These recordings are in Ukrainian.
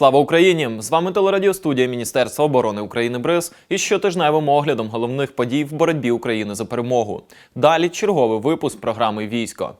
Слава Україні! З вами телерадіостудія Міністерства оборони України БРИЗ із щотижневим оглядом головних подій в боротьбі України за перемогу. Далі черговий випуск програми Військо.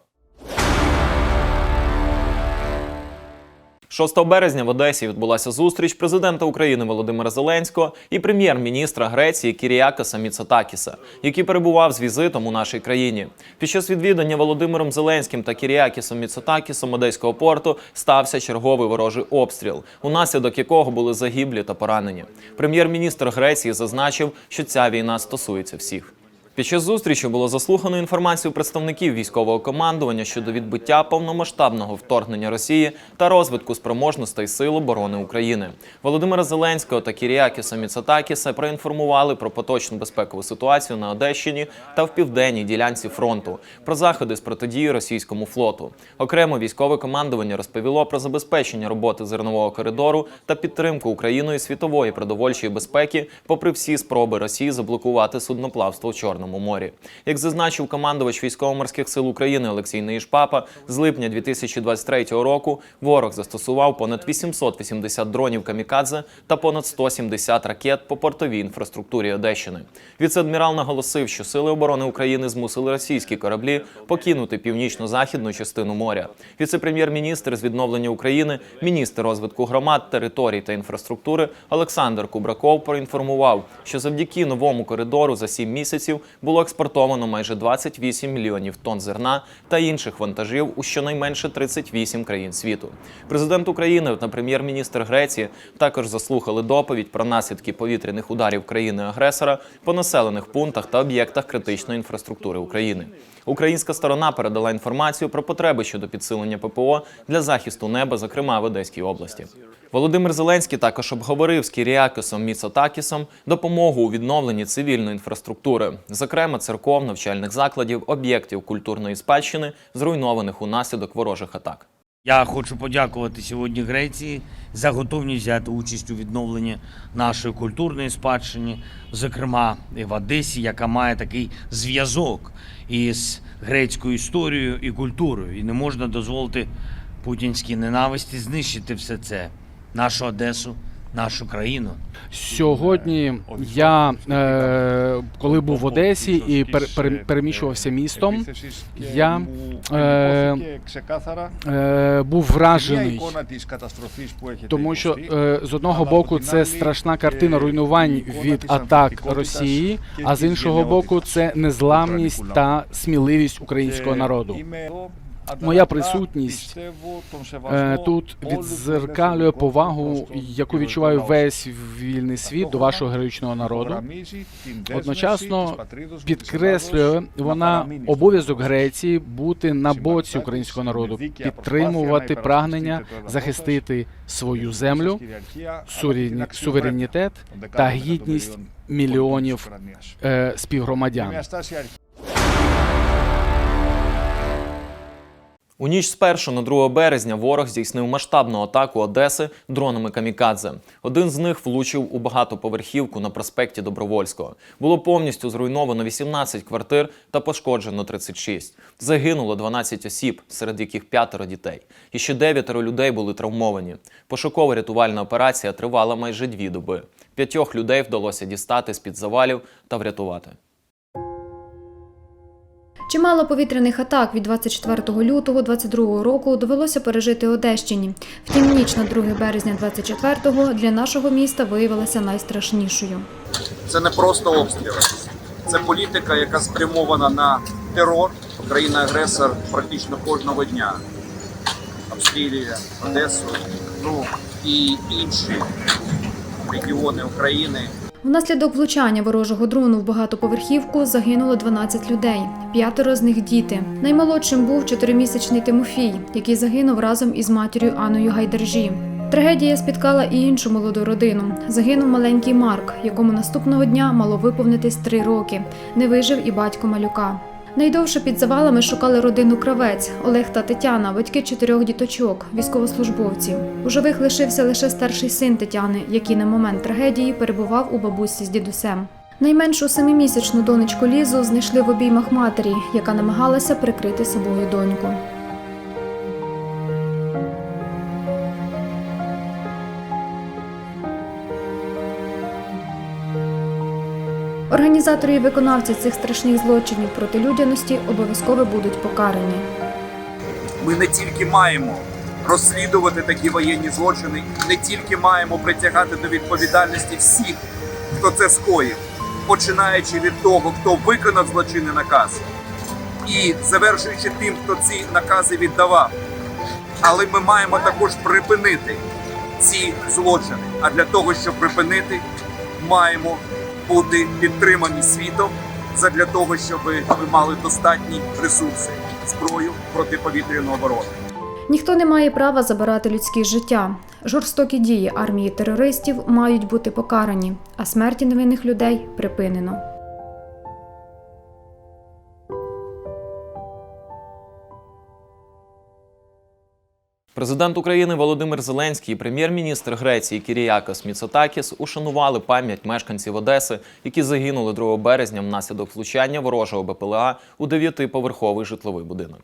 6 березня в Одесі відбулася зустріч президента України Володимира Зеленського і прем'єр-міністра Греції Кіріакаса Міцотакіса, який перебував з візитом у нашій країні. Під час відвідання Володимиром Зеленським та Кіріакісом Міцотакісом Одеського порту стався черговий ворожий обстріл, унаслідок якого були загиблі та поранені. Прем'єр-міністр Греції зазначив, що ця війна стосується всіх. Під час зустрічі було заслухано інформацію представників військового командування щодо відбиття повномасштабного вторгнення Росії та розвитку спроможностей Сил оборони України. Володимира Зеленського та Кіріакіса Міцатакіса проінформували про поточну безпекову ситуацію на Одещині та в південній ділянці фронту, про заходи з протидії російському флоту. Окремо військове командування розповіло про забезпечення роботи зернового коридору та підтримку Україною світової продовольчої безпеки, попри всі спроби Росії заблокувати судноплавство в Чорному морі. Як зазначив командувач військово-морських сил України Олексій Неїшпапа, з липня 2023 року ворог застосував понад 880 дронів камікадзе та понад 170 ракет по портовій інфраструктурі Одещини. Віце-адмірал наголосив, що сили оборони України змусили російські кораблі покинути північно-західну частину моря. Віце-прем'єр-міністр з відновлення України, міністр розвитку громад, територій та інфраструктури Олександр Кубраков проінформував, що завдяки новому коридору за 7 місяців було експортовано майже 28 мільйонів тонн зерна та інших вантажів у щонайменше 38 країн світу. Президент України та прем'єр-міністр Греції також заслухали доповідь про наслідки повітряних ударів країни-агресора по населених пунктах та об'єктах критичної інфраструктури України. Українська сторона передала інформацію про потреби щодо підсилення ППО для захисту неба, зокрема в Одеській області. Володимир Зеленський також обговорив з Кіріакосом Міцотакісом допомогу у відновленні цивільної інфраструктури, зокрема церков, навчальних закладів, об'єктів культурної спадщини, зруйнованих унаслідок ворожих атак. Я хочу подякувати сьогодні Греції за готовність взяти участь у відновленні нашої культурної спадщини, зокрема в Одесі, яка має такий зв'язок із грецькою історією і культурою. І не можна дозволити путінській ненависті знищити все це, нашу Одесу, нашу країну. Сьогодні я, е, коли був в Одесі і пер, пер, переміщувався містом, я е, е, був вражений, тому що е, з одного боку це страшна картина руйнувань від атак Росії, а з іншого боку, це незламність та сміливість українського народу. Моя присутність е, тут відзеркалює повагу, яку відчуває весь вільний світ до вашого героїчного народу. Одночасно підкреслює вона обов'язок Греції бути на боці українського народу, підтримувати прагнення захистити свою землю, суверенітет та гідність мільйонів е, співгромадян. У ніч з 1 на 2 березня ворог здійснив масштабну атаку Одеси дронами камікадзе. Один з них влучив у багатоповерхівку на проспекті Добровольського. Було повністю зруйновано 18 квартир та пошкоджено 36. Загинуло 12 осіб, серед яких п'ятеро дітей. І ще дев'ятеро людей були травмовані. Пошукова рятувальна операція тривала майже дві доби. П'ятьох людей вдалося дістати з-під завалів та врятувати. Чимало повітряних атак від 24 лютого 22 року довелося пережити Одещині. Втім, ніч на 2 березня 24-го для нашого міста виявилася найстрашнішою. Це не просто обстріли, це політика, яка спрямована на терор. Країна-агресор практично кожного дня обстрілює Одесу, ну і інші регіони України. Внаслідок влучання ворожого дрону в багатоповерхівку загинуло 12 людей. П'ятеро з них діти. Наймолодшим був чотиримісячний Тимофій, який загинув разом із матір'ю Аною Гайдержі. Трагедія спіткала і іншу молоду родину. Загинув маленький Марк, якому наступного дня мало виповнитись три роки. Не вижив і батько малюка. Найдовше під завалами шукали родину Кравець, Олег та Тетяна, батьки чотирьох діточок, військовослужбовців. У живих лишився лише старший син Тетяни, який на момент трагедії перебував у бабусі з дідусем. Найменшу семимісячну донечку Лізу знайшли в обіймах матері, яка намагалася прикрити собою доньку. Організатори і виконавці цих страшних злочинів проти людяності обов'язково будуть покарані. Ми не тільки маємо розслідувати такі воєнні злочини, не тільки маємо притягати до відповідальності всіх, хто це скоїв, починаючи від того, хто виконав злочинний наказ, і завершуючи тим, хто ці накази віддавав. Але ми маємо також припинити ці злочини. А для того, щоб припинити, маємо бути підтримані світом задля того, щоб ми мали достатні ресурси, зброю протиповітряної оборони. Ніхто не має права забирати людське життя. Жорстокі дії армії терористів мають бути покарані, а смерті невинних людей припинено. Президент України Володимир Зеленський і прем'єр-міністр Греції Кіріякос Міцотакіс ушанували пам'ять мешканців Одеси, які загинули 2 березня внаслідок влучання ворожого БПЛА у дев'ятиповерховий житловий будинок.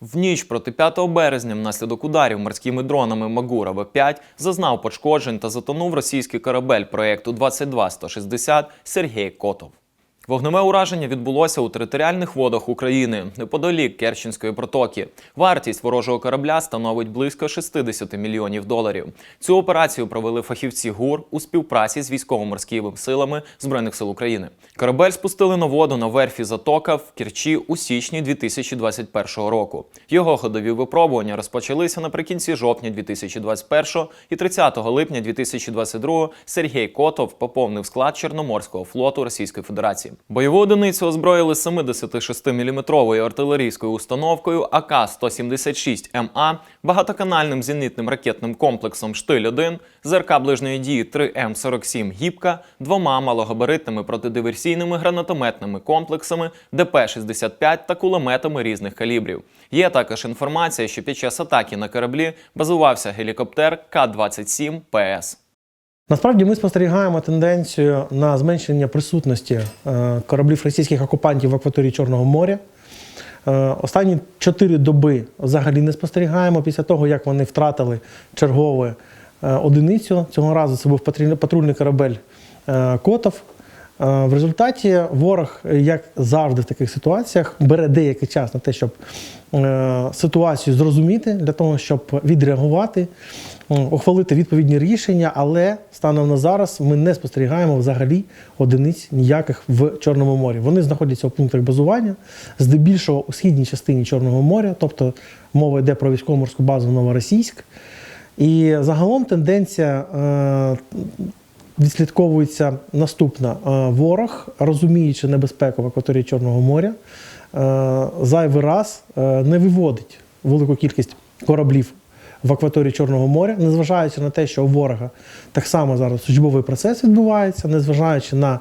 В ніч проти 5 березня внаслідок ударів морськими дронами Магура В-5 зазнав пошкоджень та затонув російський корабель проєкту 22160 Сергій Котов. Вогневе ураження відбулося у територіальних водах України неподалік Керченської протоки. Вартість ворожого корабля становить близько 60 мільйонів доларів. Цю операцію провели фахівці ГУР у співпраці з військово-морськими силами збройних сил України. Корабель спустили на воду на верфі Затока в Керчі у січні 2021 року. Його ходові випробування розпочалися наприкінці жовтня 2021 і 30 липня 2022 Сергій Котов поповнив склад Чорноморського флоту Російської Федерації. Бойову одиницю озброїли 76-мм артилерійською установкою АК-176МА, багатоканальним зенітним ракетним комплексом Штиль-1, ЗРК ближньої дії 3М47 Гібка, двома малогабаритними протидиверсійними гранатометними комплексами ДП-65 та кулеметами різних калібрів. Є також інформація, що під час атаки на кораблі базувався гелікоптер К-27 ПС. Насправді ми спостерігаємо тенденцію на зменшення присутності е, кораблів російських окупантів в акваторії Чорного моря. Е, Останні чотири доби взагалі не спостерігаємо після того, як вони втратили чергову е, одиницю. Цього разу це був патруль- патрульний корабель Котов. Е, В результаті ворог, як завжди в таких ситуаціях, бере деякий час на те, щоб е, ситуацію зрозуміти, для того, щоб відреагувати, ухвалити відповідні рішення, але станом на зараз ми не спостерігаємо взагалі одиниць ніяких в Чорному морі. Вони знаходяться у пунктах базування, здебільшого у східній частині Чорного моря, тобто мова йде про військово-морську базу Новоросійськ. І загалом тенденція е, відслідковується наступна. Е, Ворог, розуміючи небезпеку в акваторії Чорного моря, е, зайвий раз е, не виводить велику кількість кораблів в акваторії Чорного моря, незважаючи на те, що у ворога так само зараз службовий процес відбувається, незважаючи на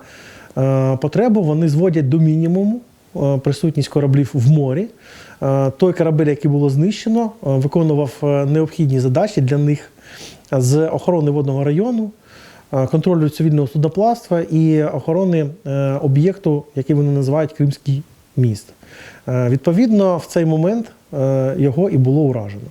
потребу, вони зводять до мінімуму присутність кораблів в морі. Той корабель, який було знищено, виконував необхідні задачі для них з охорони водного району, контролю цивільного судоплавства і охорони е, об'єкту, який вони називають Кримський міст. Е, Відповідно, в цей момент е, його і було уражено.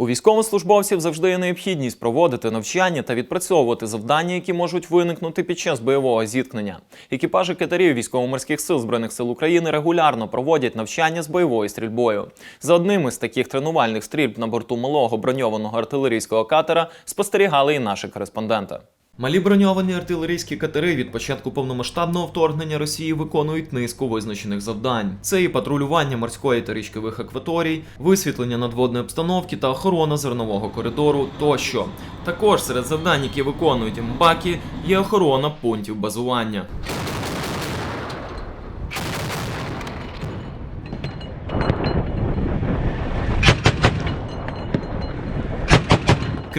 У військовослужбовців завжди є необхідність проводити навчання та відпрацьовувати завдання, які можуть виникнути під час бойового зіткнення. Екіпажі катерів військово-морських сил збройних сил України регулярно проводять навчання з бойовою стрільбою. За одним із таких тренувальних стрільб на борту малого броньованого артилерійського катера спостерігали і наші кореспонденти. Малі броньовані артилерійські катери від початку повномасштабного вторгнення Росії виконують низку визначених завдань. Це і патрулювання морської та річкових акваторій, висвітлення надводної обстановки та охорона зернового коридору тощо. Також серед завдань, які виконують МБАКи, є охорона пунктів базування.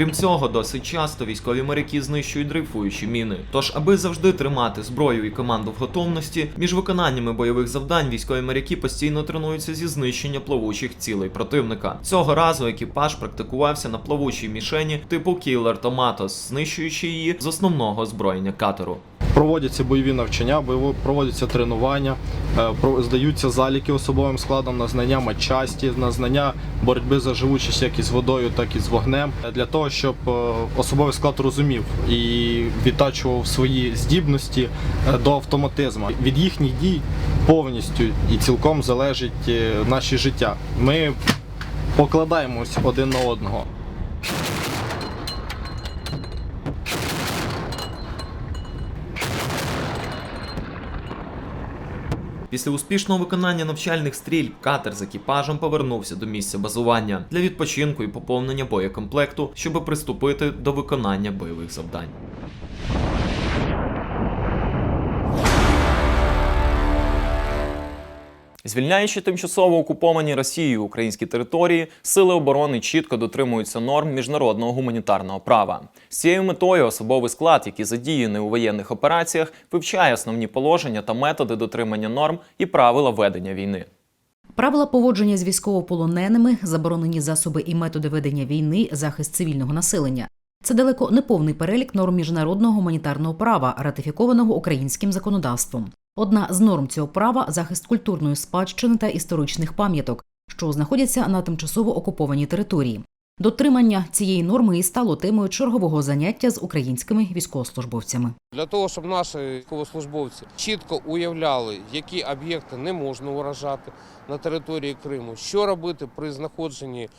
Крім цього, досить часто військові моряки знищують дрейфуючі міни. Тож, аби завжди тримати зброю і команду в готовності, між виконаннями бойових завдань військові моряки постійно тренуються зі знищення плавучих цілей противника. Цього разу екіпаж практикувався на плавучій мішені типу Killer Tomatoes, знищуючи її з основного озброєння катеру. Проводяться бойові навчання, проводяться тренування, е, здаються заліки особовим складом на знання матчасті, на знання боротьби за живучість як із водою, так і з вогнем, для того, щоб е, особовий склад розумів і відтачував свої здібності е, до автоматизму. Від їхніх дій повністю і цілком залежить наше життя. Ми покладаємось один на одного. Після успішного виконання навчальних стрільб катер з екіпажем повернувся до місця базування для відпочинку і поповнення боєкомплекту, щоб приступити до виконання бойових завдань. Звільняючи тимчасово окуповані Росією українські території, сили оборони чітко дотримуються норм міжнародного гуманітарного права. З цією метою особовий склад, який задіяний у воєнних операціях, вивчає основні положення та методи дотримання норм і правила ведення війни. Правила поводження з військовополоненими, заборонені засоби і методи ведення війни, захист цивільного населення. Це далеко не повний перелік норм міжнародного гуманітарного права, ратифікованого українським законодавством. Одна з норм цього права захист культурної спадщини та історичних пам'яток, що знаходяться на тимчасово окупованій території. Дотримання цієї норми і стало темою чергового заняття з українськими військовослужбовцями. Для того, щоб наші військовослужбовці чітко уявляли, які об'єкти не можна уражати на території Криму, що робити при знаходженні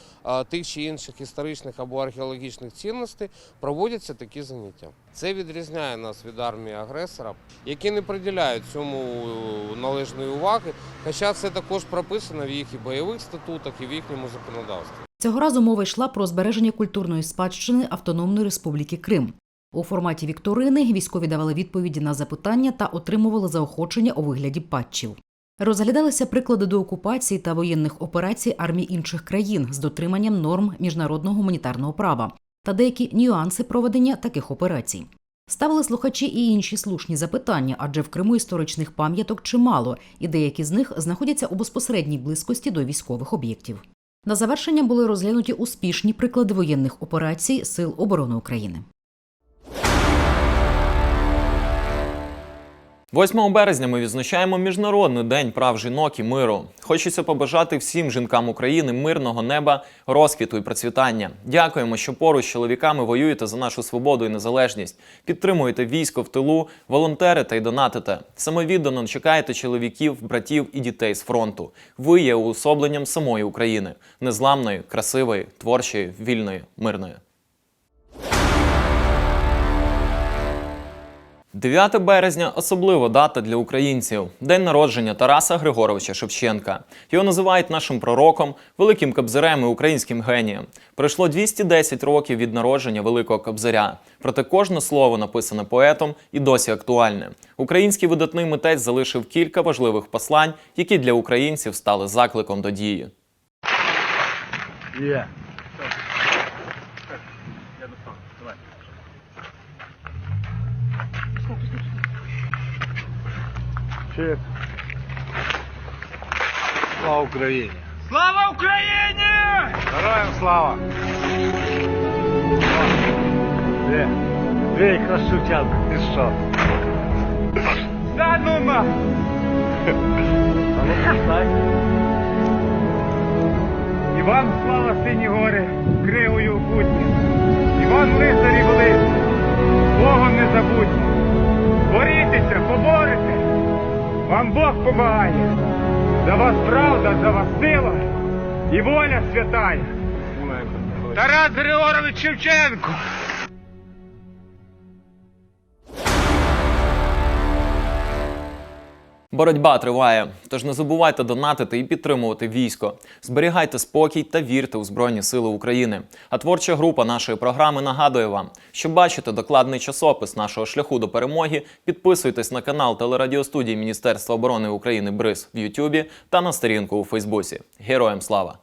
тих чи інших історичних або археологічних цінностей, проводяться такі заняття. Це відрізняє нас від армії агресора, які не приділяють цьому належної уваги, хоча це також прописано в їх і бойових статутах, і в їхньому законодавстві. Цього разу мова йшла про збереження культурної спадщини Автономної Республіки Крим. У форматі вікторини військові давали відповіді на запитання та отримували заохочення у вигляді патчів. Розглядалися приклади до окупації та воєнних операцій армій інших країн з дотриманням норм міжнародного гуманітарного права та деякі нюанси проведення таких операцій. Ставили слухачі і інші слушні запитання, адже в Криму історичних пам'яток чимало, і деякі з них знаходяться у безпосередній близькості до військових об'єктів. На завершення були розглянуті успішні приклади воєнних операцій Сил оборони України. 8 березня ми відзначаємо Міжнародний день прав жінок і миру. Хочеться побажати всім жінкам України мирного неба, розквіту і процвітання. Дякуємо, що поруч з чоловіками воюєте за нашу свободу і незалежність. Підтримуєте військо в тилу, волонтерите і донатите. Самовіддано чекаєте чоловіків, братів і дітей з фронту. Ви є уособленням самої України, незламної, красивої, творчої, вільної, мирної. 9 березня особлива дата для українців день народження Тараса Григоровича Шевченка. Його називають нашим пророком, великим кобзарем і українським генієм. Пройшло 210 років від народження великого кобзаря. Проте кожне слово написане поетом і досі актуальне. Український видатний митець залишив кілька важливих послань, які для українців стали закликом до дії. Слава Україні! Слава Україні! Героям слава! Де? Де красутянка, ти що? Да ну на! Іван слава сині гори, кривою окутні. Іван лицарі великі, Богом не забудьте. Борітеся, поборете. Вам Бог помагає. За вас правда, за вас сила і воля святая. Тарас Григорович Шевченко. Боротьба триває, тож не забувайте донатити і підтримувати військо. Зберігайте спокій та вірте у Збройні Сили України. А творча група нашої програми нагадує вам, щоб бачити докладний часопис нашого шляху до перемоги, підписуйтесь на канал телерадіостудії Міністерства оборони України БРИЗ в Ютубі та на сторінку у Фейсбуці. Героям слава!